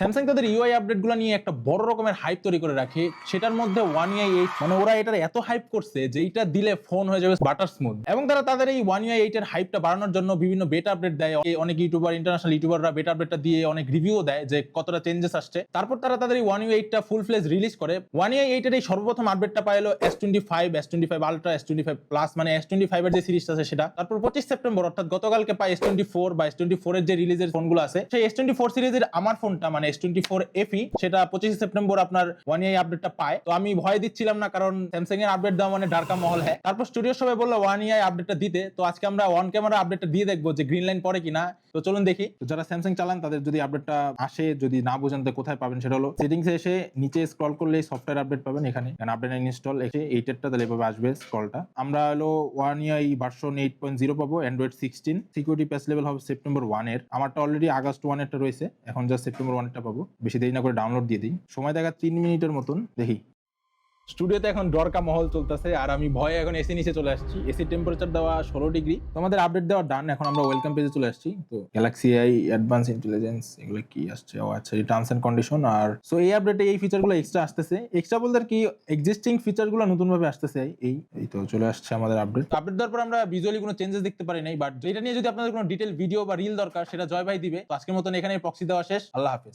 Samsung তাদের UI আপডেটগুলো নিয়ে একটা বড় রকমের হাইপ তৈরি করে রাখে। সেটার মধ্যে ওয়ান ইউআই এইট মানে ওরা এটার এত হাইপ করছে যে এইটা দিলে ফোন হয়ে যাবে বাটার স্মুথ এবং তারা তাদের এই ওয়ান ইউআই এইট এর হাইপটা বাড়ানোর জন্য বিভিন্ন বেটা আপডেট দেয়। অনেক ইউটিউবার ইন্টারন্যাশনাল ইউটিউবাররা বেটা আপডেটটা দিয়ে অনেক রিভিউ দেয় যে কতটা চেঞ্জেস আসছে। তারপর তারা তাদের এই ওয়ান ইউ এইটটা ফুল ফ্লেজ রিলিজ করে। ওয়ান ইউ এইটের এই সর্বপ্রথম আপডেটটা পাইলো S twenty five S twenty five ultra S twenty five plus মানে এস টোয়েন্টি ফাইভ এর যে সিরিজটা আছে সেটা। তারপর পঁচিশ সেপ্টেম্বর, অর্থাৎ গতকালকে পাই এস টোয়েন্টি ফোর বা এস টোয়েন্টি ফোর এর যে রিলিজের ফোনগুলো আছে, সেই এস টোয়েন্টি ফোর সিরিজের আমার ফোনটা মানে এস টোয়েন্টি এফি সেটা পঁচিশে সেপ্টেম্বর আপনার ওয়ান ইউ আপডেটটা পায়। তো আমি ভয় দিচ্ছিলাম না, কারণ স্যামসাং এর আপডেট দেওয়া মানে ডার্কা মহল হ্যাঁ। তারপর স্টুডিও সবাই বলল ওয়ান ইয়াই আপডেটটা দিতে। তো আজকে আমরা ওয়ান ক্যামেরা আপডেটটা দিয়ে দেখব যে গ্রিন লাইন পরে কিনা। তো চলুন দেখি। যারা স্যামসাং চালান, তাদের যদি আপডেটটা আসে, যদি না বোঝেন, তো কোথায় পাবেন সেটা হলো সেটিংসে এসে নিচে স্ক্রল করলে সফটওয়্যার আপডেট পাবেন এখানে। আপডেট ইনস্টল এসে এইটেরটা তাহলে এভাবে আসবে স্ক্রলটা আমরা হলো one UI version eight point zero পাবো android sixteen security patch level হবে সেপ্টেম্বর ওয়ানের। আমারটা অলরেডি আগস্ট ওয়ান এরটা রয়েছে। এখন জাস্ট সেপ্টেম্বর ওয়ান এরটা পাবো। বেশি দেরি না করে ডাউনলোড দিয়ে দিই। সময় দেখা তিন মিনিটের মতন, দেখি। স্টুডিওতে এখন ডরকা মহল চলতেছে, আর আমি ভয়ে এখন এসি নিচে চলে আসছি। এসি টেম্পারেচার দেওয়া ষোলো ডিগ্রি তো আমাদের আপডেট দেওয়া ডান এখন আমরা ওয়েলকাম পেজে চলে আসছি। তো গ্যালাক্সি আই অ্যাডভান্স ইন্টেলিজেন্স এগুলো কি আসছে? ও আচ্ছা টার্মস এন্ড কন্ডিশন আর সো এই আপডেটে এই ফিচারগুলো এক্সট্রা আসতেছে। এক্সট্রা বলতে কি এক্সিস্টিং ফিচারগুলো নতুন ভাবে আসতেছে এই এই তো চলে আসছে আমাদের আপডেট আপডেট দেওয়ার পর আমরা ভিজুয়ালি কোনো চেঞ্জেস দেখতে পারি নাই বাট এটা নিয়ে যদি আপনাদের কোনো ডিটেল ভিডিও বা রিল দরকার, সেটা জয় ভাই দিবে। তো আজকের মতন এখানে প্রক্সি দেওয়া শেষ। আল্লাহ হাফেজ।